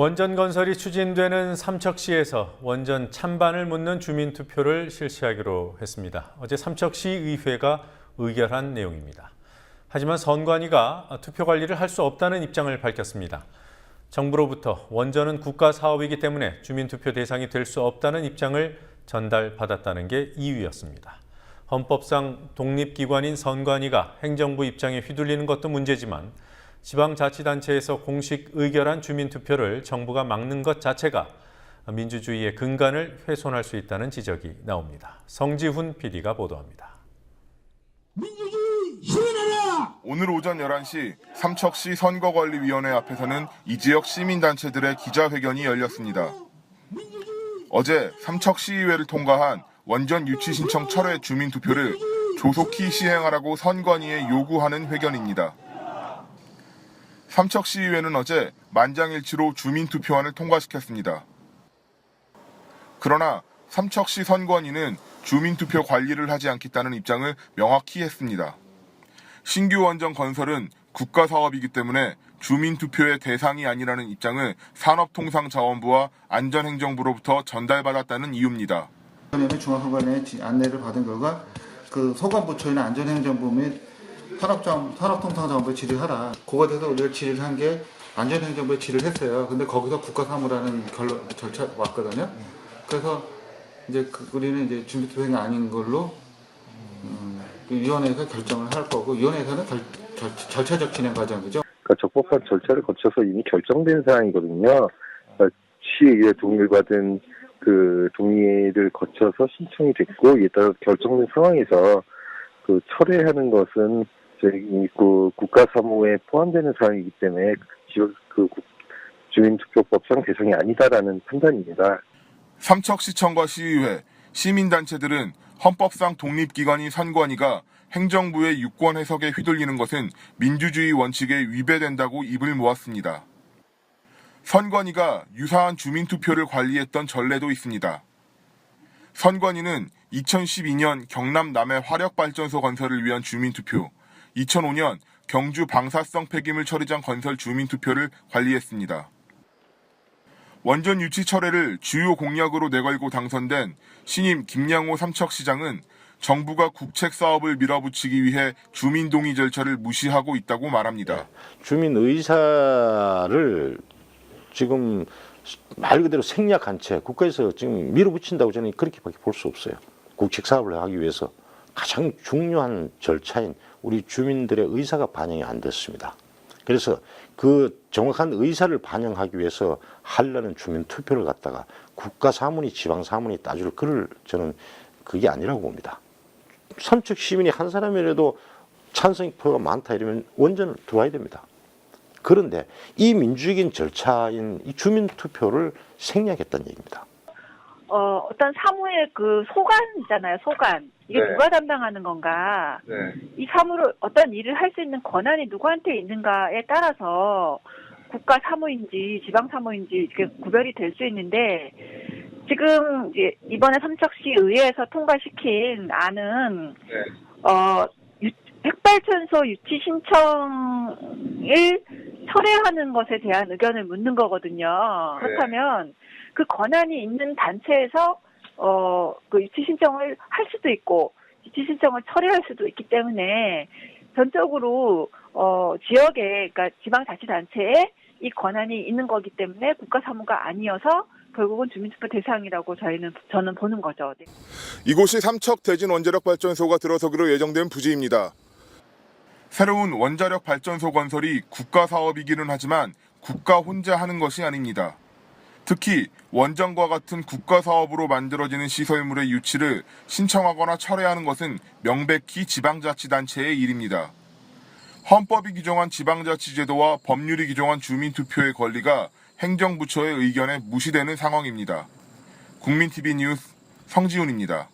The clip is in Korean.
원전 건설이 추진되는 삼척시에서 원전 찬반을 묻는 주민 투표를 실시하기로 했습니다. 어제 삼척시 의회가 의결한 내용입니다. 하지만 선관위가 투표 관리를 할 수 없다는 입장을 밝혔습니다. 정부로부터 원전은 국가 사업이기 때문에 주민 투표 대상이 될 수 없다는 입장을 전달받았다는 게 이유였습니다. 헌법상 독립기관인 선관위가 행정부 입장에 휘둘리는 것도 문제지만 지방자치단체에서 공식 의결한 주민투표를 정부가 막는 것 자체가 민주주의의 근간을 훼손할 수 있다는 지적이 나옵니다. 성지훈 PD가 보도합니다. 민주주의! 오늘 오전 11시 삼척시 선거관리위원회 앞에서는 이 지역 시민단체들의 기자회견이 열렸습니다. 어제 삼척시의회를 통과한 원전 유치 신청 철회 주민투표를 조속히 시행하라고 선관위에 요구하는 회견입니다. 삼척시의회는 어제 만장일치로 주민투표안을 통과시켰습니다. 그러나 삼척시 선관위는 주민투표 관리를 하지 않겠다는 입장을 명확히 했습니다. 신규 원전 건설은 국가 사업이기 때문에 주민투표의 대상이 아니라는 입장을 산업통상자원부와 안전행정부로부터 전달받았다는 이유입니다. 중앙선관위의 지- 안내를 받은 결과 그 소관부처나 안전행정부 및 산업장, 산업통상자원부에 질의하라. 그거에 대해서 우리가 질의를 한 게 안전행정부에 질의를 했어요. 근데 거기서 국가사무라는 결론, 절차 왔거든요. 그래서 이제 그, 우리는 이제 준비투표가 아닌 걸로 음, 그 위원회에서 결정을 할 거고 위원회에서는 결, 절, 절차적 진행 과정이죠. 그러니까 적법한 절차를 거쳐서 이미 결정된 사항이거든요. 그러니까 시의회 동의를 받은 그 동의를 거쳐서 신청이 됐고 이에 따라 결정된 상황에서 그 철회하는 것은 그 국가 사무에 포함되는 사항이기 때문에 지역 그 국- 주민투표법상 대상이 아니다라는 판단입니다. 삼척시청과 시의회, 시민단체들은 헌법상 독립기관인 선관위가 행정부의 유권 해석에 휘둘리는 것은 민주주의 원칙에 위배된다고 입을 모았습니다. 선관위가 유사한 주민투표를 관리했던 전례도 있습니다. 선관위는 2012년 경남 남해 화력발전소 건설을 위한 주민투표, 2005년 경주 방사성 폐기물 처리장 건설 주민투표를 관리했습니다. 원전 유치 철회를 주요 공약으로 내걸고 당선된 신임 김양호 삼척시장은 정부가 국책 사업을 밀어붙이기 위해 주민 동의 절차를 무시하고 있다고 말합니다. 주민 의사를 지금 말 그대로 생략한 채 국가에서 지금 밀어붙인다고 저는 그렇게밖에 볼 수 없어요. 국책 사업을 하기 위해서 가장 중요한 절차인 우리 주민들의 의사가 반영이 안 됐습니다. 그래서 그 정확한 의사를 반영하기 위해서 하려는 주민 투표를 갖다가 국가 사문이 지방 사문이 따줄 그를 저는 그게 아니라고 봅니다. 삼척 시민이 한 사람이라도 찬성표가 많다 이러면 원전을 들어와야 됩니다. 그런데 이 민주적인 절차인 이 주민 투표를 생략했다는 얘기입니다. 어, 어떤 사무의 그 소관 있잖아요, 소관. 이게 네. 누가 담당하는 건가. 네. 이 사무를 어떤 일을 할 수 있는 권한이 누구한테 있는가에 따라서 국가 사무인지 지방 사무인지 이렇게 구별이 될 수 있는데 지금 이제 이번에 삼척시 의회에서 통과시킨 안은 어 유- 핵발전소 유치 신청을 철회하는 것에 대한 의견을 묻는 거거든요. 그렇다면 그 권한이 있는 단체에서 어, 그 유치 신청을 할 수도 있고 유치 신청을 철회할 수도 있기 때문에 전적으로 어, 지역에 그러니까 지방자치단체에 이 권한이 있는 거기 때문에 국가 사무가 아니어서 결국은 주민투표 대상이라고 저희는 저는 보는 거죠. 네. 이곳이 삼척 대진 원자력 발전소가 들어서기로 예정된 부지입니다. 새로운 원자력 발전소 건설이 국가 사업이기는 하지만 국가 혼자 하는 것이 아닙니다. 특히 원전과 같은 국가 사업으로 만들어지는 시설물의 유치를 신청하거나 철회하는 것은 명백히 지방자치단체의 일입니다. 헌법이 규정한 지방자치제도와 법률이 규정한 주민투표의 권리가 행정부처의 의견에 무시되는 상황입니다. 국민TV 뉴스 성지훈입니다.